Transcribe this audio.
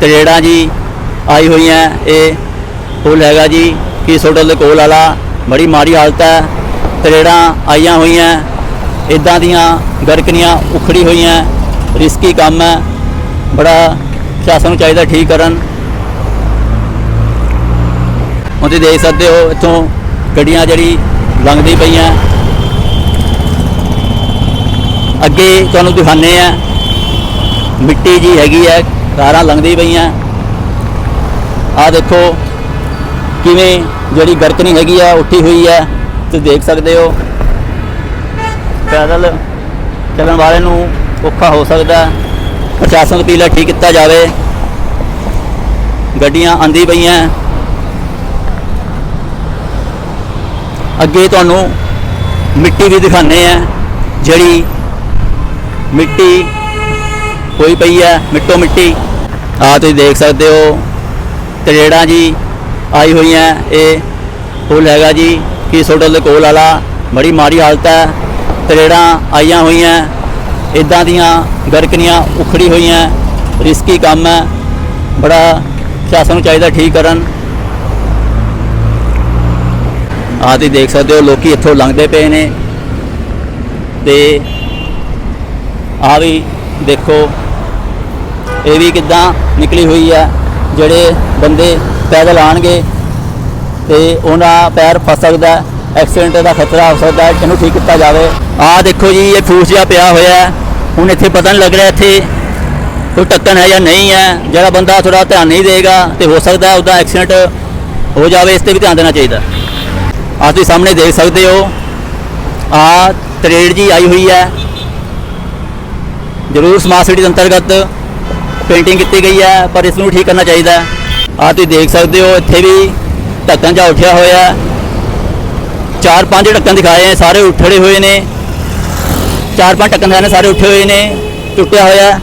ਤਰੇੜਾਂ ਜੀ ਆਈ ਹੋਈਆਂ ਇਹ ਪੁਲ ਹੈਗਾ ਜੀ ਕੀ ਹੋਟਲ ਦੇ ਕੋਲ ਵਾਲਾ। ਬੜੀ ਮਾੜੀ ਹਾਲਤ ਹੈ। ਤਰੇੜਾਂ ਆਈਆਂ ਹੋਈਆਂ ਇਦਾਂ ਦੀਆਂ ਗਰਕਨੀਆਂ ਉਖੜੀ ਹੋਈਆਂ ਰਿਸਕੀ ਕੰਮ ਹੈ। ਬੜਾ ਪ੍ਰਸ਼ਾਸਨ ਨੂੰ ਚਾਹੀਦਾ ਠੀਕ ਕਰਨ। ਹੁਣ ਤੁਸੀਂ ਦੇਖ ਸਕਦੇ ਹੋ, ਇੱਥੋਂ ਗੱਡੀਆਂ ਜਿਹੜੀ ਲੰਘਦੀ ਪਈਆਂ। ਅੱਗੇ ਤੁਹਾਨੂੰ ਦਿਖਾਣੇ ਆ ਮਿੱਟੀ ਜੀ ਹੈਗੀ ਹੈ। ਕਾਰਾਂ ਲੰਘਦੀ ਪਈਆਂ। ਆ ਦੇਖੋ ਕਿਵੇਂ ਜਿਹੜੀ ਗਰਕਨੀ ਹੈਗੀ ਆ, ਉੱਠੀ ਹੋਈ ਹੈ ਤੁਸੀਂ ਦੇਖ ਸਕਦੇ ਹੋ। ਪੈਦਲ ਚੱਲਣ ਵਾਲੇ ਨੂੰ ਔਖਾ ਹੋ ਸਕਦਾ। ਪ੍ਰਸ਼ਾਸਨ ਪੀਲਾ ਠੀਕ ਕੀਤਾ ਜਾਵੇ। ਗੱਡੀਆਂ ਆਂਦੀ ਪਈਆਂ। ਅੱਗੇ ਤੁਹਾਨੂੰ ਮਿੱਟੀ ਵੀ ਦਿਖਾਣੇ ਆ ਜਿਹੜੀ ਮਿੱਟੀ ਹੋਈ ਪਈ ਹੈ, ਮਿੱਟੋ ਮਿੱਟੀ। ਆ ਤੁਸੀਂ ਦੇਖ ਸਕਦੇ ਹੋ, ਤਰੇੜਾਂ ਜੀ ਆਈ ਹੋਈਆਂ, ਇਹ ਪੁਲ ਹੈਗਾ ਜੀ ਕਿ ਸੋਡਲ ਦੇ ਕੋਲ ਵਾਲਾ, ਬੜੀ ਮਾੜੀ ਹਾਲਤ ਹੈ, ਤਰੇੜਾਂ ਆਈਆਂ ਹੋਈਆਂ ਇਦਾਂ ਦੀਆਂ ਗਰਕਨੀਆਂ ਉਖੜੀ ਹੋਈਆਂ ਰਿਸਕੀ ਕੰਮ ਹੈ, ਬੜਾ ਸ਼ਾਸਨ ਨੂੰ ਚਾਹੀਦਾ ਠੀਕ ਕਰਨ। ਆ ਤੁਸੀਂ ਦੇਖ ਸਕਦੇ ਹੋ, ਲੋਕੀ ਇੱਥੋਂ ਲੰਘਦੇ ਪਏ ਨੇ, ਤੇ ਆ ਵੀ ਦੇਖੋ ਇਹ ਵੀ ਕਿੱਦਾਂ ਨਿਕਲੀ ਹੋਈ ਹੈ, ਜਿਹੜੇ ਬੰਦੇ ਪੈਦਲ ਆਣਗੇ ਤੇ ਉਹਨਾਂ ਪੈਰ ਫਸ ਸਕਦਾ ਐਕਸੀਡੈਂਟ ਦਾ ਖਤਰਾ ਹੋ ਸਕਦਾ ਇਹਨੂੰ ਠੀਕ ਕੀਤਾ ਜਾਵੇ। ਆਹ ਦੇਖੋ ਜੀ, ਇਹ ਫੂਸ ਜਿਹਾ ਪਿਆ ਹੋਇਆ ਹੁਣ ਇੱਥੇ ਪਤਾ ਨਹੀਂ ਲੱਗ ਰਿਹਾ ਇੱਥੇ ਕੋਈ ਟੱਕਣ ਹੈ ਜਾਂ ਨਹੀਂ ਹੈ। ਜਿਹੜਾ ਬੰਦਾ ਥੋੜਾ ਧਿਆਨ ਨਹੀਂ ਦੇਗਾ ਤੇ ਹੋ ਸਕਦਾ ਉਹਦਾ ਐਕਸੀਡੈਂਟ ਹੋ ਜਾਵੇ, ਇਸ ਤੇ ਵੀ ਧਿਆਨ ਦੇਣਾ ਚਾਹੀਦਾ। ਆਹ ਤੁਸੀਂ ਸਾਹਮਣੇ ਦੇਖ ਸਕਦੇ ਹੋ ਆ ਤਰੇੜ ਜੀ ਆਈ ਹੋਈ ਹੈ। ਜ਼ਰੂਰ ਸਮਾਰਟ ਸਿਟੀ ਅੰਤਰਗਤ ਪੇਂਟਿੰਗ ਕੀਤੀ ਗਈ ਹੈ, ਪਰ ਇਸ ਨੂੰ ਠੀਕ ਕਰਨਾ ਚਾਹੀਦਾ ਹੈ। ਆਹ ਤੁਸੀਂ ਦੇਖ ਸਕਦੇ ਹੋ, ਇੱਥੇ ਵੀ ਢੱਕਣ ਜਾ ਉੱਠਿਆ ਹੋਇਆ ਹੈ। ਚਾਰ ਪੰਜ ਢੱਕਣ ਦਿਖਾਏ ਹੈ ਸਾਰੇ ਉੱਠੜੇ ਹੋਏ ਨੇ। ਚਾਰ ਪੰਜ ਢੱਕਣ ਦਿਖਾਏ ਨੇ, ਸਾਰੇ ਉੱਠੇ ਹੋਏ ਨੇ ਟੁੱਟਿਆ ਹੋਇਆ